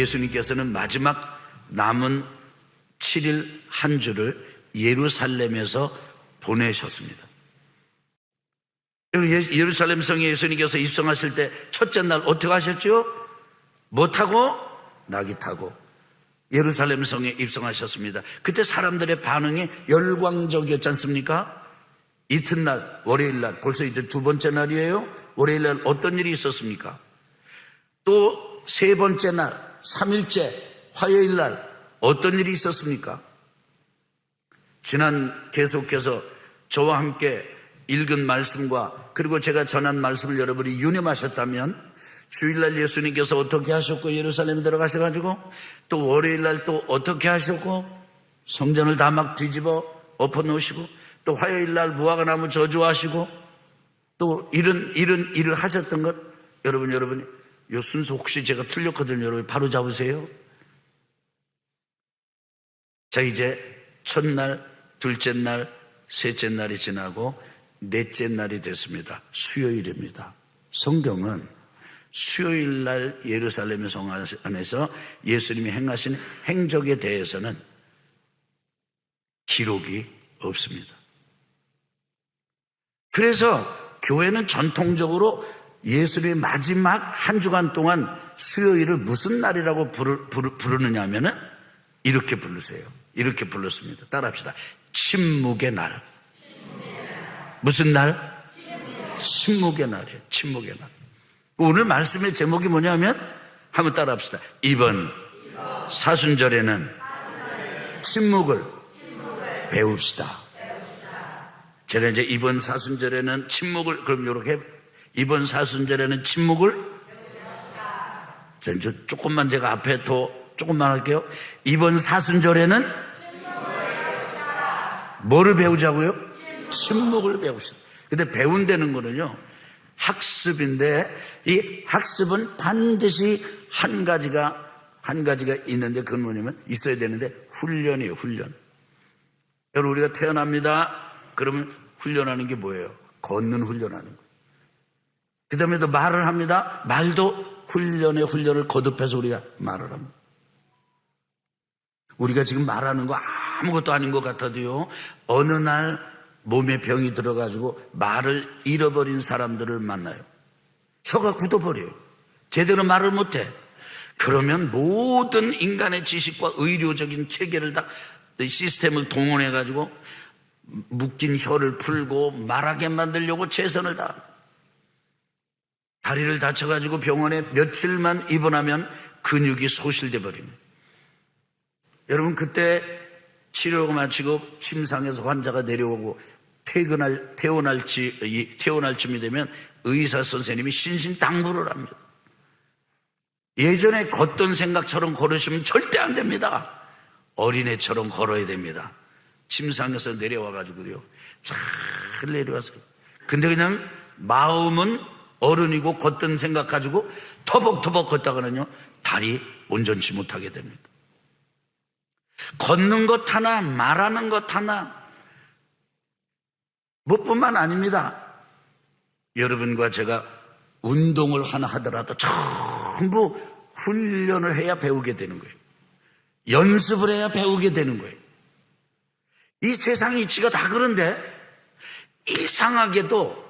예수님께서는 마지막 남은 7일 한 주를 예루살렘에서 보내셨습니다. 예- 예루살렘 성에 예수님께서 입성하실 때 첫째 날 어떻게 하셨죠? 뭐 타고? 낙이 타고 예루살렘 성에 입성하셨습니다. 그때 사람들의 반응이 열광적이었지 않습니까? 이튿날, 월요일날, 벌써 이제 두 번째 날이에요. 월요일날 어떤 일이 있었습니까? 또 세 번째 날, 3일째, 화요일 날 어떤 일이 있었습니까? 지난 계속해서 저와 함께 읽은 말씀과 그리고 제가 전한 말씀을 여러분이 유념하셨다면 주일날 예수님께서 어떻게 하셨고 예루살렘에 들어가셔가지고 또 월요일날 또 어떻게 하셨고 성전을 다 막 뒤집어 엎어 놓으시고 또 화요일날 무화과나무 저주하시고 또 이런 이런 일을 하셨던 것 여러분 여러분 요 순서 혹시 제가 틀렸거든요 여러분. 바로 잡으세요. 자 이제 첫날 둘째 날 셋째 날이 지나고 넷째 날이 됐습니다. 수요일입니다. 성경은 수요일 날 예루살렘 성 안에서 예수님이 행하신 행적에 대해서는 기록이 없습니다. 그래서 교회는 전통적으로 예수님의 마지막 한 주간 동안 수요일을 무슨 날이라고 부르, 부르, 부르 느냐 하면은 이렇게 부르세요. 이렇게 불렀습니다. 따라 합시다. 침묵의 날. 무슨 날? 침묵의 날 이에요. 침묵의 날. 오늘 말씀의 제목이 뭐냐면 한번 따라 합시다. 이번 사순절에는 침묵을 배웁시다. 제가 이제 이번 사순절에는 침묵을 그럼 이렇게 이번 사순절에는 침묵을 자, 이제 조금만 제가 앞에 더 조금만 할게요. 이번 사순절에는 뭐를 배우자고요? 침묵을 배웁시다. 근데 배운다는 거는요. 학습인데 이 학습은 반드시 한 가지가 한 가지가 있는데 그건 뭐냐면 있어야 되는데 훈련이에요. 훈련. 여러분 우리가 태어납니다. 그러면 훈련하는 게 뭐예요? 걷는 훈련하는 거. 그 다음에 또 말을 합니다. 말도 훈련의 훈련을 거듭해서 우리가 말을 합니다. 우리가 지금 말하는 거 아무것도 아닌 것 같아도요. 어느 날 몸에 병이 들어가지고 말을 잃어버린 사람들을 만나요. 혀가 굳어버려요. 제대로 말을 못해. 그러면 모든 인간의 지식과 의료적인 체계를 다 시스템을 동원해가지고 묶인 혀를 풀고 말하게 만들려고 최선을 다합니다. 다리를 다쳐가지고 병원에 며칠만 입원하면 근육이 소실돼 버립니다. 여러분 그때 치료가 마치고 침상에서 환자가 내려오고 퇴근할 퇴원할지 이 퇴원할 쯤이 되면 의사 선생님이 신신 당부를 합니다. 예전에 걷던 생각처럼 걸으시면 절대 안 됩니다. 어린애처럼 걸어야 됩니다. 침상에서 내려와 가지고요. 잘 내려와서. 근데 그냥 마음은 어른이고 걷던 생각 가지고 터벅터벅 걷다가는요. 다리 온전치 못하게 됩니다. 걷는 것 하나, 말하는 것 하나, 뭐뿐만 아닙니다. 여러분과 제가 운동을 하나 하더라도 전부 훈련을 해야 배우게 되는 거예요. 연습을 해야 배우게 되는 거예요. 이 세상 이치가 다 그런데 이상하게도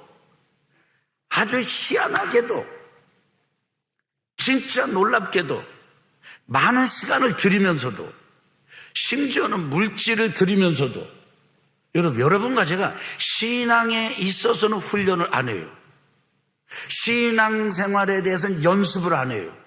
아주 희한하게도 진짜 놀랍게도 많은 시간을 들이면서도 심지어는 물질을 들이면서도 여러분 여러분과 제가 신앙에 있어서는 훈련을 안 해요. 신앙 생활에 대해서는 연습을 안 해요.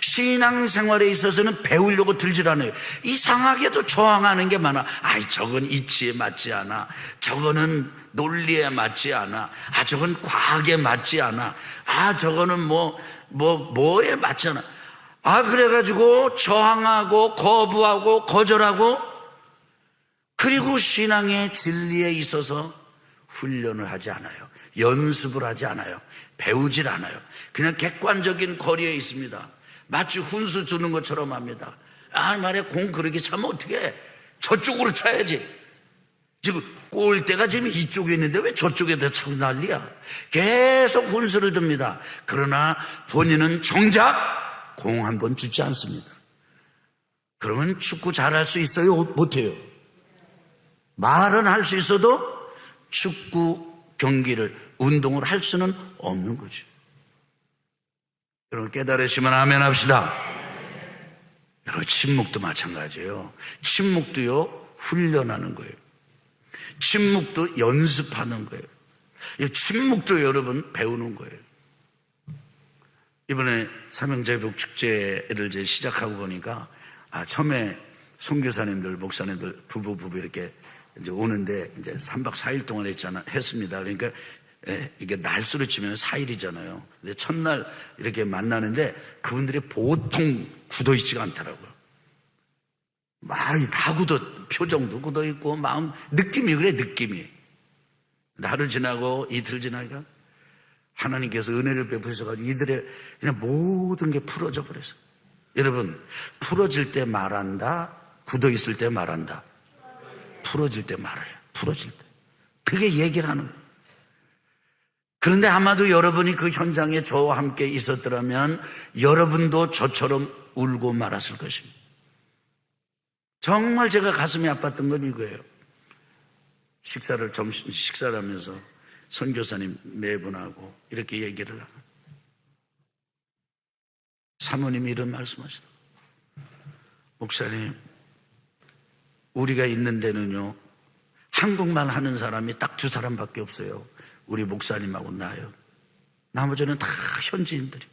신앙생활에 있어서는 배우려고 들질 않아요. 이상하게도 저항하는 게 많아. 아이, 저건 이치에 맞지 않아. 저거는 논리에 맞지 않아. 아, 저건 과학에 맞지 않아. 아, 저거는 뭐, 뭐, 뭐에 맞지 않아. 아, 그래가지고 저항하고 거부하고 거절하고 그리고 신앙의 진리에 있어서 훈련을 하지 않아요. 연습을 하지 않아요. 배우질 않아요. 그냥 객관적인 거리에 있습니다. 마치 훈수 주는 것처럼 합니다. 아, 말에 공 그렇게 차면 어떻게 해? 저쪽으로 차야지. 지금 골대가 지금 이쪽에 있는데 왜 저쪽에다 차고 난리야? 계속 훈수를 듭니다. 그러나 본인은 정작 공 한 번 주지 않습니다. 그러면 축구 잘할 수 있어요? 못해요? 말은 할 수 있어도 축구 경기를, 운동을 할 수는 없는 거죠. 여러분 깨달으시면 아멘 합시다. 여러분 침묵도 마찬가지예요. 침묵도요, 훈련하는 거예요. 침묵도 연습하는 거예요. 이 침묵도 여러분 배우는 거예요. 이번에 삼형제복 축제를 이제 시작하고 보니까 아 처음에 선교사님들 목사님들 부부 부부 이렇게 이제 오는데 이제 3박 4일 동안 했잖아 했습니다. 그러니까 예, 이게 날수로 치면 4일이잖아요. 근데 첫날 이렇게 만나는데 그분들이 보통 굳어 있지가 않더라고요. 많이 다 굳어 표정도 굳어 있고 마음 느낌이 그래 느낌이 하루 지나고 이틀 지나니까 하나님께서 은혜를 베푸셔가지고 이들의 그냥 모든 게 풀어져 버렸어. 여러분 풀어질 때 말한다, 굳어 있을 때 말한다. 풀어질 때 말해요. 풀어질 때. 그게 얘기를 하는 거예요. 그런데 아마도 여러분이 그 현장에 저와 함께 있었더라면 여러분도 저처럼 울고 말았을 것입니다. 정말 제가 가슴이 아팠던 건 이거예요. 식사를 점심 식사를 하면서 선교사님 네 분하고 이렇게 얘기를 하고 사모님이 이런 말씀하시다. 목사님, 우리가 있는 데는요 한국말 하는 사람이 딱 두 사람밖에 없어요. 우리 목사님하고 나요. 나머지는 다 현지인들이.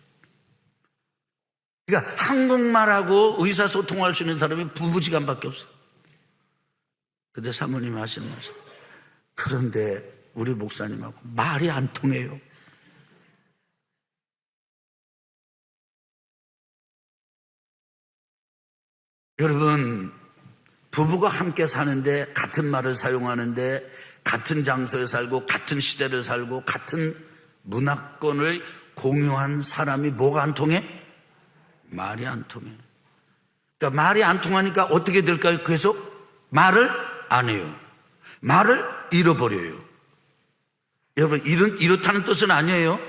그러니까 한국말하고 의사소통할 수 있는 사람이 부부지간밖에 없어. 근데 사모님 하시는 말씀. 그런데 우리 목사님하고 말이 안 통해요. 여러분, 부부가 함께 사는데 같은 말을 사용하는데 같은 장소에 살고 같은 시대를 살고 같은 문화권을 공유한 사람이 뭐가 안 통해? 말이 안 통해. 그러니까 말이 안 통하니까 어떻게 될까요? 계속 말을 안 해요. 말을 잃어버려요. 여러분, 이런, 이렇다는 뜻은 아니에요.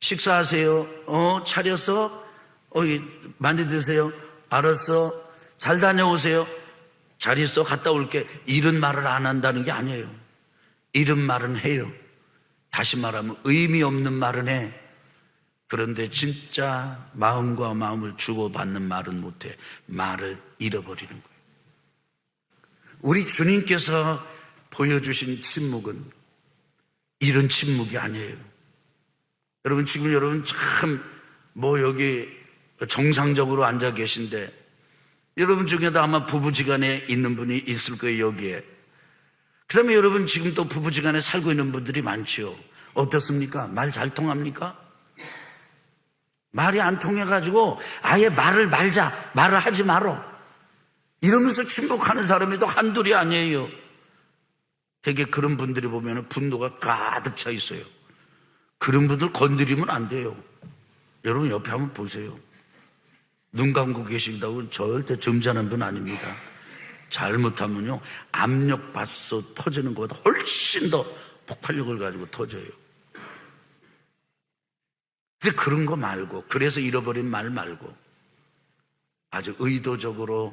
식사하세요. 어, 차렸어? 어, 많이 드세요. 알았어. 잘 다녀오세요. 잘 있어. 갔다 올게. 이런 말을 안 한다는 게 아니에요. 이런 말은 해요. 다시 말하면 의미 없는 말은 해. 그런데 진짜 마음과 마음을 주고받는 말은 못해. 말을 잃어버리는 거예요. 우리 주님께서 보여주신 침묵은 이런 침묵이 아니에요. 여러분, 지금 여러분 참 뭐 여기 정상적으로 앉아 계신데 여러분 중에도 아마 부부지간에 있는 분이 있을 거예요, 여기에. 그 다음에 여러분 지금 또 부부지간에 살고 있는 분들이 많지요. 어떻습니까? 말 잘 통합니까? 말이 안 통해가지고 아예 말을 말자, 말을 하지 말어. 이러면서 침묵하는 사람이 또 한둘이 아니에요. 되게 그런 분들이 보면 분노가 가득 차 있어요. 그런 분들 건드리면 안 돼요. 여러분 옆에 한번 보세요. 눈 감고 계신다고 절대 점잖은 분 아닙니다. 잘못하면요, 압력받소 터지는 것보다 훨씬 더 폭발력을 가지고 터져요. 근데 그런 거 말고, 그래서 잃어버린 말 말고, 아주 의도적으로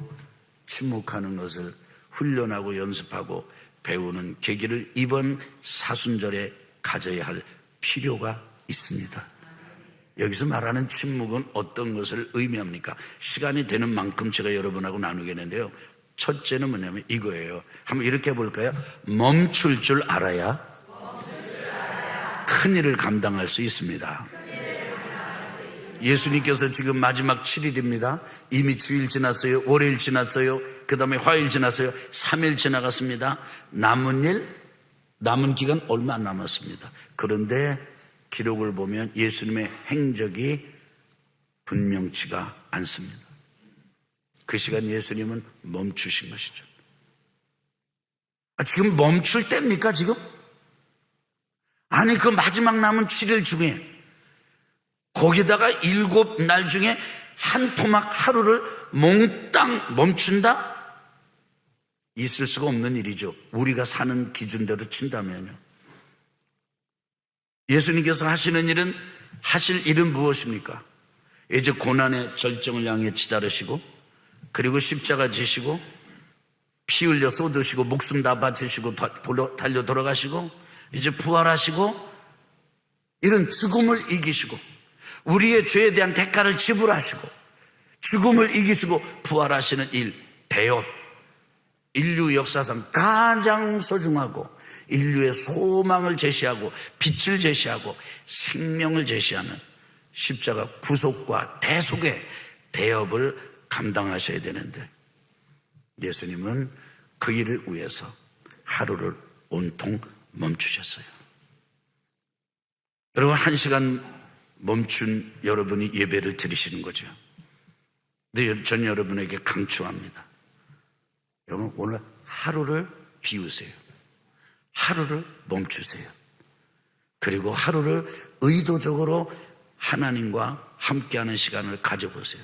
침묵하는 것을 훈련하고 연습하고 배우는 계기를 이번 사순절에 가져야 할 필요가 있습니다. 여기서 말하는 침묵은 어떤 것을 의미합니까? 시간이 되는 만큼 제가 여러분하고 나누겠는데요. 첫째는 뭐냐면 이거예요. 한번 이렇게 해볼까요? 멈출 줄 알아야 큰 일을 감당할 수 있습니다. 예수님께서 지금 마지막 7일입니다. 이미 주일 지났어요. 월요일 지났어요. 그 다음에 화요일 지났어요. 3일 지나갔습니다. 남은 일, 남은 기간 얼마 안 남았습니다. 그런데 기록을 보면 예수님의 행적이 분명치가 않습니다. 그 시간 예수님은 멈추신 것이죠. 아, 지금 멈출 때입니까, 지금? 아니, 그 마지막 남은 7일 중에 거기다가 일곱 날 중에 한 토막 하루를 몽땅 멈춘다? 있을 수가 없는 일이죠. 우리가 사는 기준대로 친다면요. 예수님께서 하시는 일은 하실 일은 무엇입니까? 이제 고난의 절정을 향해 치달으시고 그리고 십자가 지시고 피 흘려 쏟으시고 목숨 다 바치시고 달려 돌아가시고 이제 부활하시고 이런 죽음을 이기시고 우리의 죄에 대한 대가를 지불하시고 죽음을 이기시고 부활하시는 일 대업 인류 역사상 가장 소중하고 인류의 소망을 제시하고 빛을 제시하고 생명을 제시하는 십자가 구속과 대속의 대업을 감당하셔야 되는데 예수님은 그 일을 위해서 하루를 온통 멈추셨어요. 여러분 한 시간 멈춘 여러분이 예배를 드리시는 거죠. 근데 전 여러분에게 강추합니다. 여러분 오늘 하루를 비우세요. 하루를 멈추세요. 그리고 하루를 의도적으로 하나님과 함께하는 시간을 가져보세요.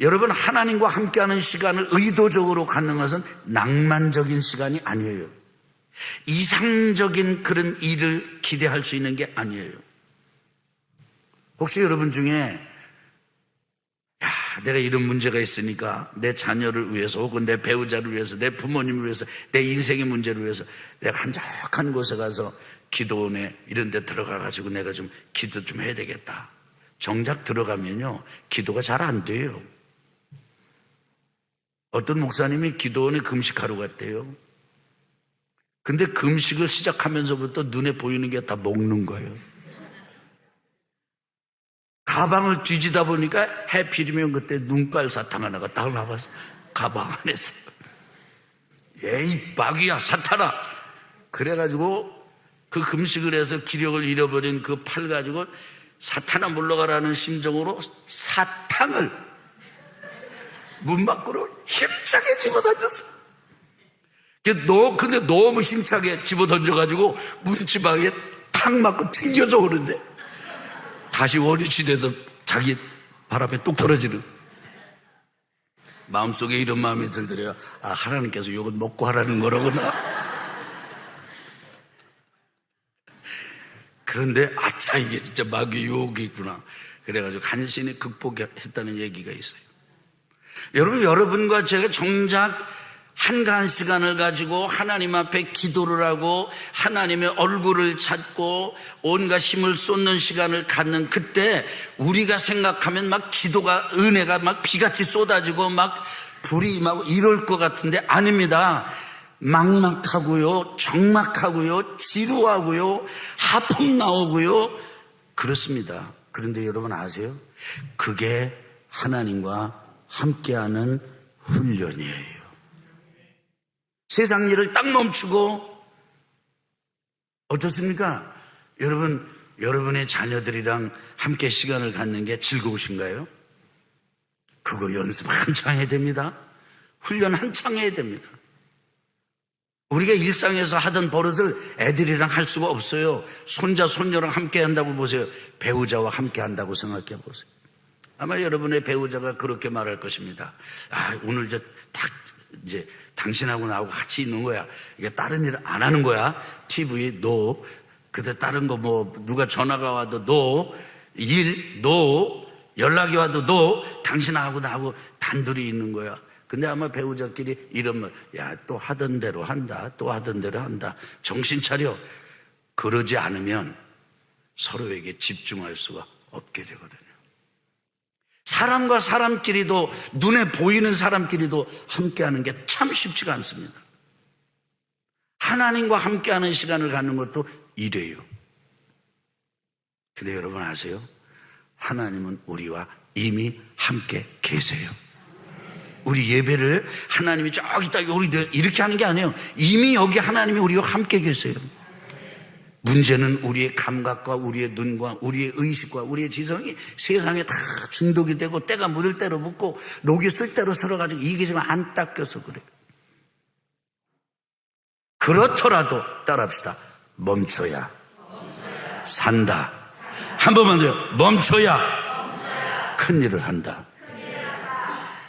여러분 하나님과 함께하는 시간을 의도적으로 갖는 것은 낭만적인 시간이 아니에요. 이상적인 그런 일을 기대할 수 있는 게 아니에요. 혹시 여러분 중에 야, 내가 이런 문제가 있으니까 내 자녀를 위해서 혹은 내 배우자를 위해서 내 부모님을 위해서 내 인생의 문제를 위해서 내가 한적한 곳에 가서 기도원에 이런 데 들어가 가지고 내가 좀 기도 좀 해야 되겠다. 정작 들어가면요. 기도가 잘 안 돼요. 어떤 목사님이 기도원에 금식하러 갔대요. 근데 금식을 시작하면서부터 눈에 보이는 게 다 먹는 거예요. 가방을 뒤지다 보니까 해필이면 그때 눈깔 사탕 하나가 딱 나와서 가방 안에서 에이 마귀야 사탄아 그래가지고 그 금식을 해서 기력을 잃어버린 그 팔 가지고 사탄아 물러가라는 심정으로 사탕을 문 밖으로 힘차게 집어던졌어. 너 근데 너무 힘차게 집어던져가지고 문지방에 탁 맞고 튕겨져 오는데 다시 원위치돼도 자기 발 앞에 뚝 떨어지는 마음속에 이런 마음이 들더래요. 아 하나님께서 이건 먹고 하라는 거로구나. 그런데 아차 이게 진짜 마귀 유혹이 있구나. 그래가지고 간신히 극복했다는 얘기가 있어요. 여러분 여러분과 제가 정작 한가한 시간을 가지고 하나님 앞에 기도를 하고 하나님의 얼굴을 찾고 온갖 힘을 쏟는 시간을 갖는 그때 우리가 생각하면 막 기도가 은혜가 막 비같이 쏟아지고 막 불이 임하고 이럴 것 같은데 아닙니다. 막막하고요, 적막하고요, 지루하고요, 하품 나오고요. 그렇습니다. 그런데 여러분 아세요? 그게 하나님과 함께하는 훈련이에요. 세상 일을 딱 멈추고 어떻습니까? 여러분, 여러분의 자녀들이랑 함께 시간을 갖는 게 즐거우신가요? 그거 연습 한창 해야 됩니다. 훈련 한창 해야 됩니다. 우리가 일상에서 하던 버릇을 애들이랑 할 수가 없어요. 손자, 손녀랑 함께 한다고 보세요. 배우자와 함께 한다고 생각해 보세요. 아마 여러분의 배우자가 그렇게 말할 것입니다. 아, 오늘 저 딱 이제 당신하고 나하고 같이 있는 거야. 이게 다른 일 안 하는 거야. TV 노. 그때 다른 거 뭐 누가 전화가 와도 노. 일 노. 연락이 와도 노. 당신하고 나하고 단둘이 있는 거야. 근데 아마 배우자끼리 이런 말, 야, 또 하던 대로 한다. 또 하던 대로 한다. 정신 차려. 그러지 않으면 서로에게 집중할 수가 없게 되거든요. 사람과 사람끼리도 눈에 보이는 사람끼리도 함께하는 게 참 쉽지가 않습니다. 하나님과 함께하는 시간을 갖는 것도 이래요. 근데 여러분 아세요? 하나님은 우리와 이미 함께 계세요. 우리 예배를 하나님이 저기 딱 우리 이렇게 하는 게 아니에요. 이미 여기 하나님이 우리와 함께 계세요. 문제는 우리의 감각과 우리의 눈과 우리의 의식과 우리의 지성이 세상에 다 중독이 되고 때가 묻을 대로 묻고 녹이 쓸 대로 쓸어가지고 이게 지금 안 닦여서 그래요. 그렇더라도 따라합시다. 멈춰야 산다. 한 번만 더요. 멈춰야 큰 일을 한다.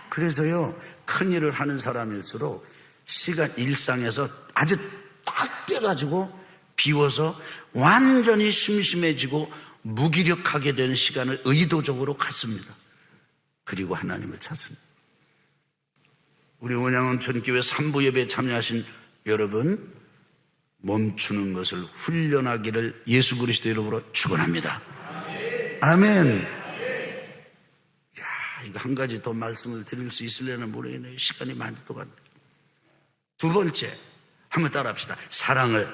그래서요, 큰 일을 하는 사람일수록 시간 일상에서 아주 딱 떼가지고 비워서 완전히 심심해지고 무기력하게 되는 시간을 의도적으로 갖습니다. 그리고 하나님을 찾습니다. 우리 원양원천교회 3부 예배에 참여하신 여러분 멈추는 것을 훈련하기를 예수 그리스도 이름으로 축원합니다. 아멘. 야, 이거 한 가지 더 말씀을 드릴 수 있으려나 모르겠네요. 시간이 많이 또 갔네. 두 번째, 한번 따라합시다. 사랑을,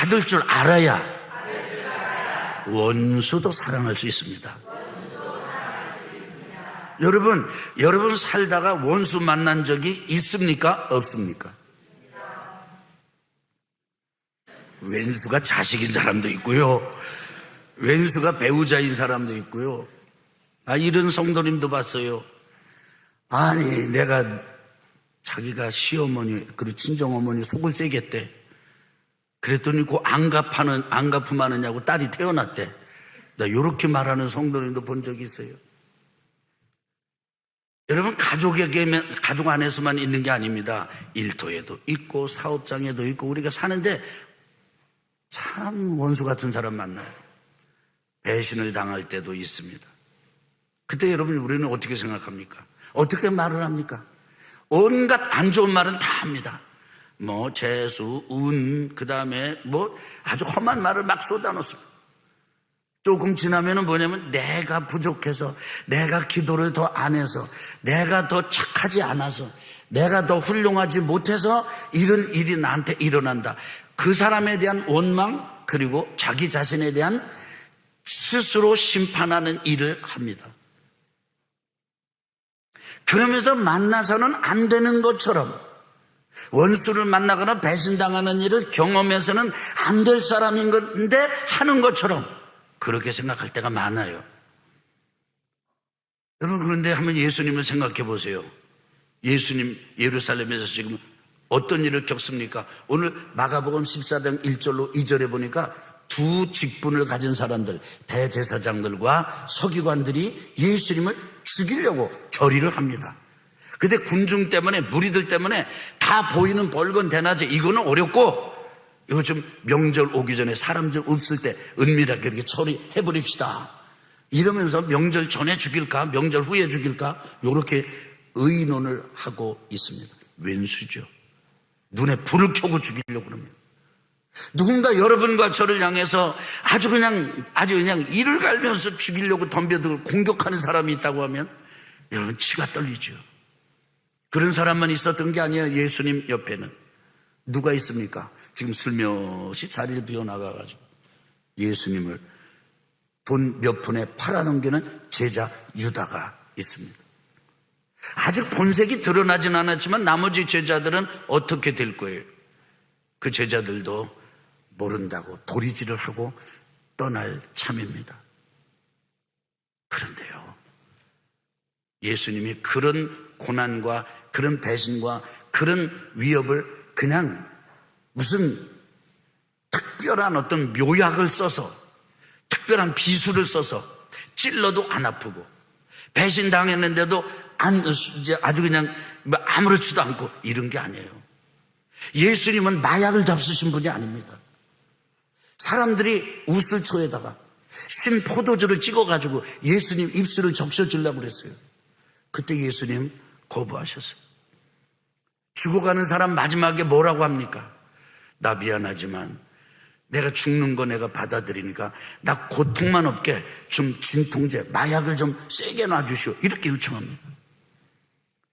받을 줄 알아야 원수도 사랑할 수 있습니다. 여러분, 여러분 살다가 원수 만난 적이 있습니까? 없습니까? 왼수가 자식인 사람도 있고요. 왼수가 배우자인 사람도 있고요. 아, 이런 성도님도 봤어요. 아니, 내가 자기가 시어머니, 그리고 친정어머니 속을 새겼대. 그랬더니 그 안갚하는, 안 갚음하느냐고 딸이 태어났대. 나 이렇게 말하는 성도님도 본 적이 있어요. 여러분, 가족에게, 가족 안에서만 있는 게 아닙니다. 일터에도 있고, 사업장에도 있고, 우리가 사는데 참 원수 같은 사람 만나요. 배신을 당할 때도 있습니다. 그때 여러분 우리는 어떻게 생각합니까? 어떻게 말을 합니까? 온갖 안 좋은 말은 다 합니다. 뭐 재수, 운, 그 다음에 뭐 아주 험한 말을 막 쏟아놓습니다. 조금 지나면은 뭐냐면 내가 부족해서 내가 기도를 더 안 해서 내가 더 착하지 않아서 내가 더 훌륭하지 못해서 이런 일이 나한테 일어난다. 그 사람에 대한 원망 그리고 자기 자신에 대한 스스로 심판하는 일을 합니다. 그러면서 만나서는 안 되는 것처럼 원수를 만나거나 배신당하는 일을 경험해서는 안 될 사람인 건데 하는 것처럼 그렇게 생각할 때가 많아요. 여러분 그런데 한번 예수님을 생각해 보세요. 예수님 예루살렘에서 지금 어떤 일을 겪습니까? 오늘 마가복음 14장 1절로 2절에 보니까 두 직분을 가진 사람들, 대제사장들과 서기관들이 예수님을 죽이려고 결의를 합니다. 근데 군중 때문에, 무리들 때문에 다 보이는 벌건 대낮에 이거는 어렵고, 이거 좀 명절 오기 전에 사람 좀 없을 때 은밀하게 이렇게 처리해 버립시다. 이러면서 명절 전에 죽일까, 명절 후에 죽일까, 이렇게 의논을 하고 있습니다. 왼수죠. 눈에 불을 켜고 죽이려고 그럽니다. 누군가 여러분과 저를 향해서 아주 그냥 아주 그냥 이를 갈면서 죽이려고 덤벼들고 공격하는 사람이 있다고 하면 여러분 치가 떨리죠. 그런 사람만 있었던 게 아니에요. 예수님 옆에는 누가 있습니까? 지금 슬며시 자리를 비워 나가가지고 예수님을 돈 몇 푼에 팔아넘기는 제자 유다가 있습니다. 아직 본색이 드러나진 않았지만 나머지 제자들은 어떻게 될 거예요? 그 제자들도 모른다고 도리질을 하고 떠날 참입니다. 그런데요, 예수님이 그런 고난과 그런 배신과 그런 위협을 그냥 무슨 특별한 어떤 묘약을 써서 특별한 비수를 써서 찔러도 안 아프고 배신당했는데도 안, 아주 그냥 뭐 아무렇지도 않고 이런 게 아니에요. 예수님은 마약을 잡수신 분이 아닙니다. 사람들이 웃을 초에다가 신 포도주를 찍어가지고 예수님 입술을 적셔주려고 그랬어요. 그때 예수님 거부하셨어요. 죽어가는 사람 마지막에 뭐라고 합니까? 나 미안하지만 내가 죽는 거 내가 받아들이니까 나 고통만 없게 좀 진통제, 마약을 좀 세게 놔주시오. 이렇게 요청합니다.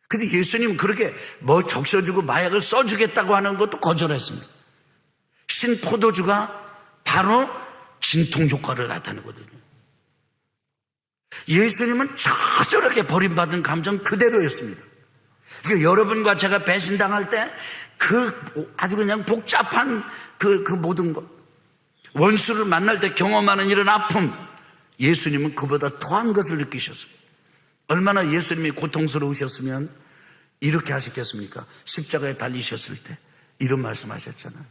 근데 예수님은 그렇게 뭐 적셔주고 마약을 써주겠다고 하는 것도 거절했습니다. 신 포도주가 바로 진통 효과를 나타내거든요. 예수님은 저저렇게 버림받은 감정 그대로였습니다. 그러니까 여러분과 제가 배신당할 때 그 아주 그냥 복잡한 그, 그 모든 것, 원수를 만날 때 경험하는 이런 아픔, 예수님은 그보다 더한 것을 느끼셨어요. 얼마나 예수님이 고통스러우셨으면 이렇게 하셨겠습니까? 십자가에 달리셨을 때 이런 말씀 하셨잖아요.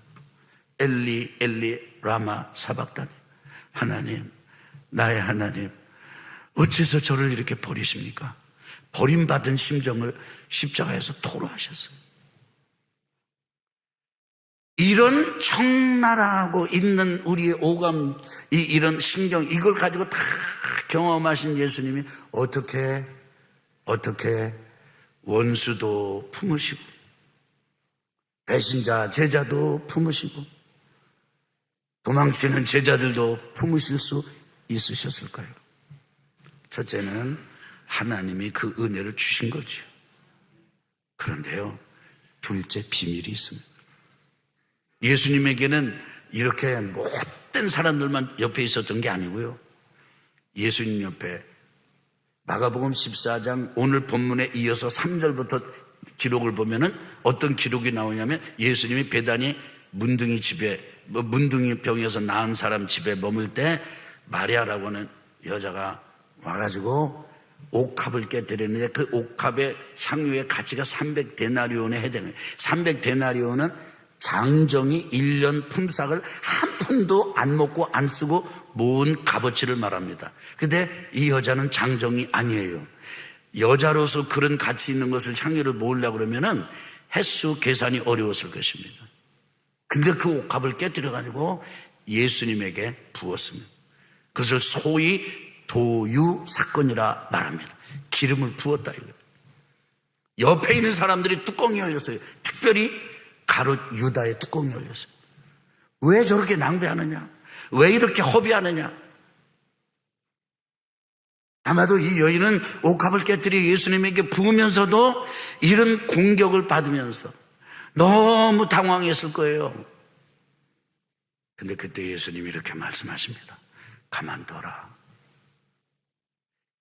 엘리, 엘리, 라마, 사박다니. 하나님, 나의 하나님, 어째서 저를 이렇게 버리십니까? 버림받은 심정을 십자가에서 토로하셨어요. 이런 청나라하고 있는 우리의 오감, 이, 이런 신경, 이걸 가지고 다 경험하신 예수님이 어떻게, 어떻게 원수도 품으시고, 배신자, 제자도 품으시고, 도망치는 제자들도 품으실 수 있으셨을까요? 첫째는 하나님이 그 은혜를 주신 거죠. 그런데요, 둘째 비밀이 있습니다. 예수님에게는 이렇게 못된 사람들만 옆에 있었던 게 아니고요. 예수님 옆에 마가복음 14장 오늘 본문에 이어서 3절부터 기록을 보면은 어떤 기록이 나오냐면 예수님이 배단이 문둥이 집에 뭐 문둥이 병에서 나은 사람 집에 머물 때 마리아라고 하는 여자가 와가지고 옥합을 깨뜨리는데 그 옥합의 향유의 가치가 300데나리온에 해당해요. 300데나리온은 장정이 1년 품삯을 한 푼도 안 먹고 안 쓰고 모은 값어치를 말합니다. 근데 이 여자는 장정이 아니에요. 여자로서 그런 가치 있는 것을 향유를 모으려고 그러면은 횟수 계산이 어려웠을 것입니다. 근데 그 옥합을 깨뜨려 가지고 예수님에게 부었습니다. 그것을 소위 도유 사건이라 말합니다. 기름을 부었다 이거예요. 옆에 있는 사람들이 뚜껑이 열렸어요. 특별히 가롯 유다의 뚜껑이 열렸어요. 왜 저렇게 낭비하느냐? 왜 이렇게 허비하느냐? 아마도 이 여인은 옥합을 깨뜨려 예수님에게 부으면서도 이런 공격을 받으면서 너무 당황했을 거예요. 근데 그때 예수님이 이렇게 말씀하십니다. 가만둬라.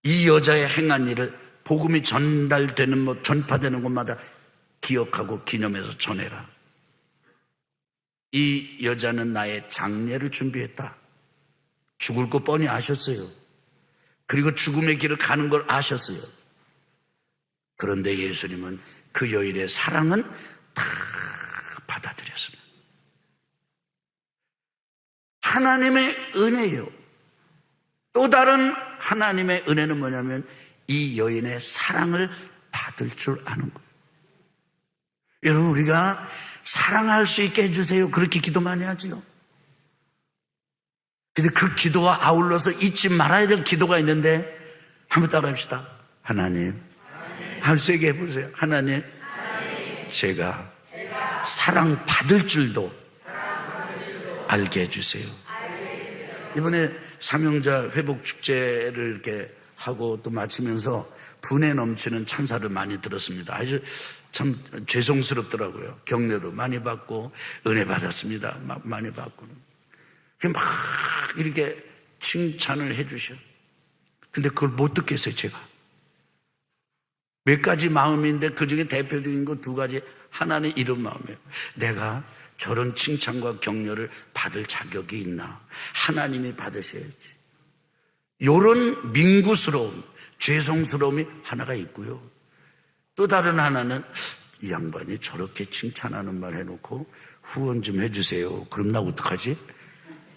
이 여자의 행한 일을 복음이 전달되는 뭐 전파되는 곳마다 기억하고 기념해서 전해라. 이 여자는 나의 장례를 준비했다. 죽을 거 뻔히 아셨어요. 그리고 죽음의 길을 가는 걸 아셨어요. 그런데 예수님은 그 여인의 사랑은 다 받아들였습니다. 하나님의 은혜요. 또 다른 하나님의 은혜는 뭐냐면 이 여인의 사랑을 받을 줄 아는 거예요. 여러분, 우리가 사랑할 수 있게 해주세요. 그렇게 기도 많이 하지요. 근데 그 기도와 아울러서 잊지 말아야 될 기도가 있는데 한번 따라 합시다. 하나님. 한번 세게 해보세요. 하나님. 제가 사랑 받을 줄도 알게 해주세요. 이번에 삼형자 회복 축제를 이렇게 하고 또 마치면서 분에 넘치는 찬사를 많이 들었습니다. 아주 참 죄송스럽더라고요. 경례도 많이 받고 은혜 받았습니다. 막 많이 받고. 막 이렇게 칭찬을 해주셔. 근데 그걸 못 듣겠어요, 제가. 몇 가지 마음인데 그 중에 대표적인 거 두 가지. 하나는 이런 마음이에요. 내가 저런 칭찬과 격려를 받을 자격이 있나? 하나님이 받으셔야지. 요런 민구스러움, 죄송스러움이 하나가 있고요. 또 다른 하나는 이 양반이 저렇게 칭찬하는 말 해놓고 후원 좀 해주세요. 그럼 나 어떡하지?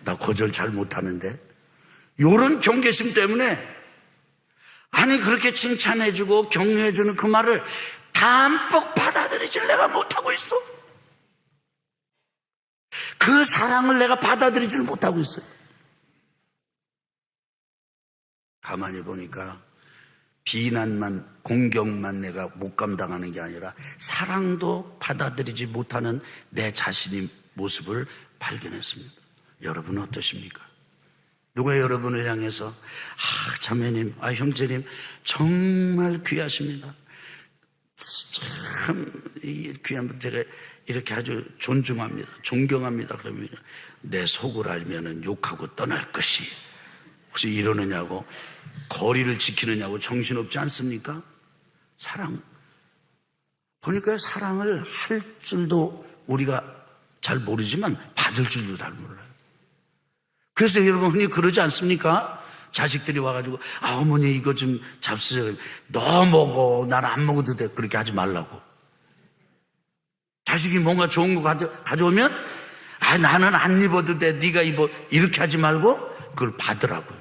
나 거절 잘 못하는데. 요런 경계심 때문에 아니 그렇게 칭찬해주고 격려해주는 그 말을 담뿍 받아들이질 내가 못하고 있어. 그 사랑을 내가 받아들이질 못하고 있어요. 가만히 보니까 비난만, 공격만 내가 못 감당하는 게 아니라 사랑도 받아들이지 못하는 내 자신의 모습을 발견했습니다. 여러분은 어떠십니까? 누가 여러분을 향해서, 아, 자매님, 아, 형제님, 정말 귀하십니다. 참, 이 귀한 분 제가 이렇게 아주 존중합니다. 존경합니다. 그러면 내 속을 알면은 욕하고 떠날 것이. 혹시 이러느냐고, 거리를 지키느냐고 정신없지 않습니까? 사랑. 보니까 사랑을 할 줄도 우리가 잘 모르지만 받을 줄도 잘 몰라요. 그래서 여러분 흔히 그러지 않습니까? 자식들이 와가지고, 아, 어머니 이거 좀 잡수세요. 너 먹어. 난 안 먹어도 돼. 그렇게 하지 말라고. 자식이 뭔가 좋은 거 가져, 가져오면, 아, 나는 안 입어도 돼. 네가 입어. 이렇게 하지 말고, 그걸 받으라고요.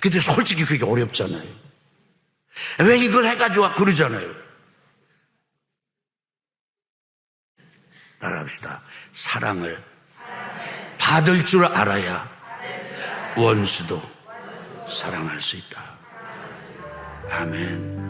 근데 솔직히 그게 어렵잖아요. 왜 이걸 해가지고 그러잖아요. 따라합시다. 사랑을 받을 줄 알아야 원수도 사랑할 수 있다. 아멘.